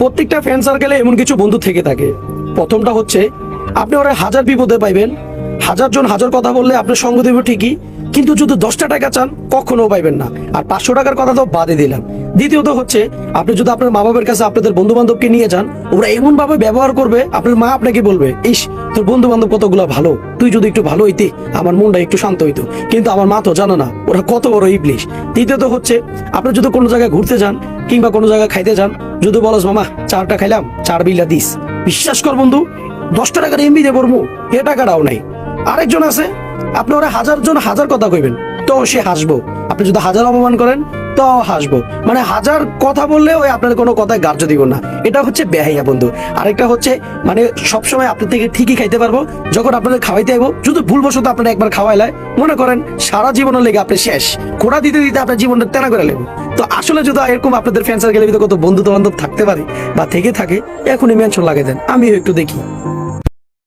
প্রত্যেকটা ফ্যান সার্কেলে এমন কিছু বন্ধু থেকে থাকে। প্রথমটা হচ্ছে, আপনি ওরা হাজার বিপদে পাইবেন, হাজার জন হাজার কথা বললে আপনার সঙ্গ দেবে ঠিকই, কিন্তু যদি দশটা টাকা চান কখনো পাইবেন না। আর পাঁচশো টাকার কথা তো বাদে দিলাম। দ্বিতীয়ত হচ্ছে, আপনি যদি আপনার মা বাবার কাছে আপনাদের বন্ধু বান্ধবকে নিয়ে যান, ওরা এমন ভাবে ব্যবহার করবে, আপনার মা আপনাকে বলবে, ইস, তোর বন্ধু বান্ধব কতগুলো ভালো, তুই যদি একটু ভালো হইতি, আমার মনটা একটু শান্ত হইতো। কিন্তু আমার মা তো জানো না, ওরা কত বড় ইবলিশ। তৃতীয়ত হচ্ছে, আপনি যদি কোনো জায়গায় ঘুরতে যান কিংবা কোনো জায়গায় খাইতে যান, যদি বলস, মামা, চারটা খাইলাম, চার বিলা দিস। বিশ্বাস কর বন্ধু, দশটা টাকার এমবি দিয়ে বর্মু এ টাকাটাও নাই। আরেকজন আছে, আপনি ওরা হাজার জন হাজার কথা কইবেন, তো সে হাসবো। আপনি যদি হাজার অপমান করেন তো হাসবো। মানে হাজার কথা বললে ওই আপনার কোনো কথায় গার্য দিব না। এটা হচ্ছে বেহাইয়া বন্ধু। আরেকটা হচ্ছে মানে সবসময় আপনার থেকে ঠিকই খাইতে পারব। যখন আপনাদের খাওয়াইতে আইবো যদি ভুলবশত আপনার একবার খাওয়াইলে মনে করেন, সারা জীবনের লেগে আপনি শেষ। খোড়া দিতে দিতে আপনার জীবনটা তেনা করে লেগে তো আসলে যদি এরকম আপনাদের ফ্যান্সার গেলে কত বন্ধু বান্ধব থাকতে পারে বা থেকে থাকে, এখনই মেনশন লাগে দেন। আমিও একটু দেখি।